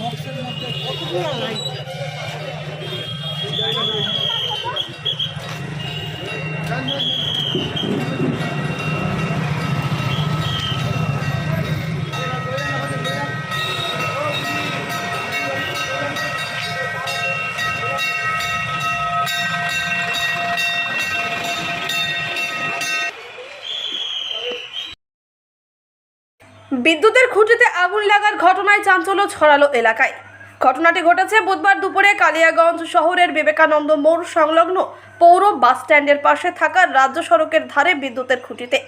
বক্সের মধ্যে কতগুলো লাইট আছে বিদ্যুতের খুঁটিতে আগুন লাগার ঘটনায় চাঞ্চল্য ছড়ালো এলাকায়। ঘটনাটি ঘটেছে বুধবার দুপুরে কালিয়াগঞ্জ শহরের বিবেকানন্দ মোড় সংলগ্ন পৌর বাস স্ট্যান্ডের পাশে থাকা রাজ্য সড়কের ধারে বিদ্যুতের খুঁটিতে।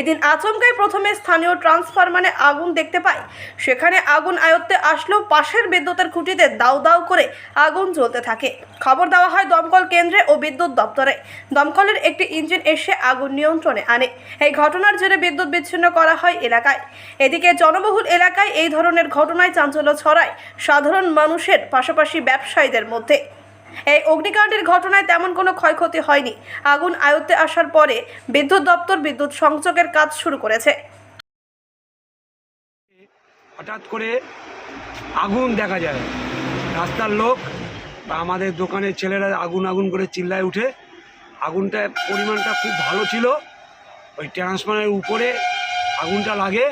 এদিন আচমকাই প্রথমে স্থানীয় ট্রান্সফরমারে আগুন দেখতে পায়। সেখানে আগুন আয়ত্তে আসলেও পাশের বিদ্যুতের খুঁটিতে দাউ দাউ করে আগুন জ্বলতে থাকে। খবর দেওয়া হয় দমকল কেন্দ্রে ও বিদ্যুৎ দপ্তরে। দমকলের একটি ইঞ্জিন এসে আগুন নিয়ন্ত্রণে আনে। এই ঘটনার জেরে বিদ্যুৎ বিচ্ছিন্ন করা হয় এলাকায়। এদিকে জনবহুল এলাকায় এই ধরনের ঘটনায় চাঞ্চল্য ছড়ায় সাধারণ মানুষের, পাশাপাশি ব্যবসায়ীদের মধ্যে। এই অগ্নিকাণ্ডের ঘটনায় তেমন কোনো ক্ষয়ক্ষতি হয়নি। আগুন আয়ত্তে আসার পরে বিদ্যুৎ দপ্তর বিদ্যুৎ সংযোগের কাজ শুরু করেছে। হঠাৎ করে আগুন দেখা যায়। রাস্তার লোক বা আমাদের দোকানের ছেলেরা আগুন আগুন করে চিল্লায় উঠে। আগুনটা পরিমাণটা খুব ভালো ছিল। ওই ট্রান্সফারের উপরে আগুনটা লাগে।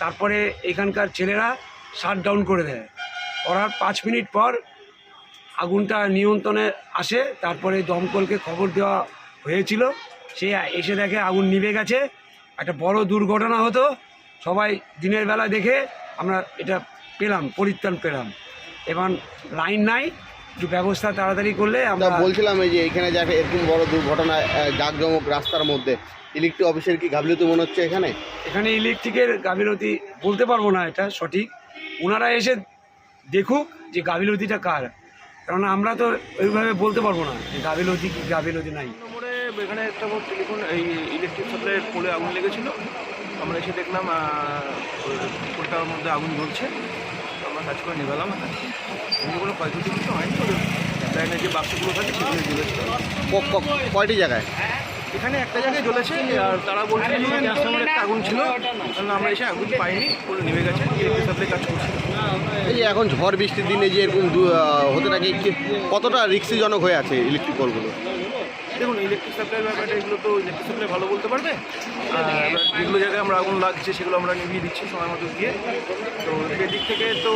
তারপরে এখানকার ছেলেরা শাট ডাউন করে দেয়। করার পাঁচ মিনিট পর আগুনটা নিয়ন্ত্রণে আসে তারপরে দমকলকে খবর দেওয়া হয়েছিল। সে এসে দেখে আগুন নিভে গেছে। একটা বড় দুর্ঘটনা হতো। সবাই দিনের বেলা দেখে আমরা এটা পেলাম পরিত্রাণ পেলাম। এবং লাইন নাই একটু ব্যবস্থা তাড়াতাড়ি করলে আমরা বলছিলাম এই যে এখানে যা এরকম বড় দুর্ঘটনা জাঁকজমক রাস্তার মধ্যে ইলেকট্রিক অফিসের কি গাফিলতি মনে হচ্ছে এখানে? এখানে ইলেকট্রিকের গাফিলতি বলতে পারব না এটা সঠিক। ওনারা এসে দেখুক যে গাফিলতিটা কার। কারণ আমরা তো ওইভাবে বলতে পারব না যে গাফিলতি কি গাফিলতি নাই। নম্বরে এখানে একটা টেলিফোন এই ইলেকট্রিক সাপ্লাইয়ের পোলে আগুন লেগেছিল। আমরা এসে দেখলাম পোলটার মধ্যে আগুন জ্বলছে। তো আমরা কাজ করে নিভালাম এমনি কোনো ক্ষয়ক্ষতি কিছু হয়নি লাইনের যে বাক্সগুলো থাকে সেগুলো জ্বলেছিল। ক- ক- কয়টি জায়গায়? এখানে একটা জায়গায় জ্বলেছে আর তারা বলছে যে ট্রান্সফর্মার একটা আগুন ছিল। কারণ আমরা এসে আগুন পাইনি পুরো নিভে গেছে ইলেকট্রিক সাপ্লাই কাজ করছে। এই যে এখন ঝড় বৃষ্টির দিনে যে এরকম হতে থাকে কি- কতটা রিক্সিজনক হয়ে আছে ইলেকট্রিক পোলগুলো দেখুন ইলেকট্রিক সাপ্লাইয়ের ব্যাপারটা এগুলো তো ইলেকট্রিক সাপ্লাই ভালো বলতে পারবে। এবার যেগুলো জায়গায় আমরা আগুন লাগছে সেগুলো আমরা নিভিয়ে দিচ্ছি সময় মতো গিয়ে। তো সেদিক থেকে তো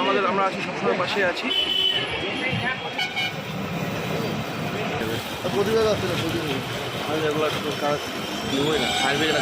আমাদের আমরা আছি সবসময় পাশে আছি। প্রতিবাদ আছে না প্রতিবাদ আমি এগুলো কাজ নিবই না ফায়ার ব্রিগেড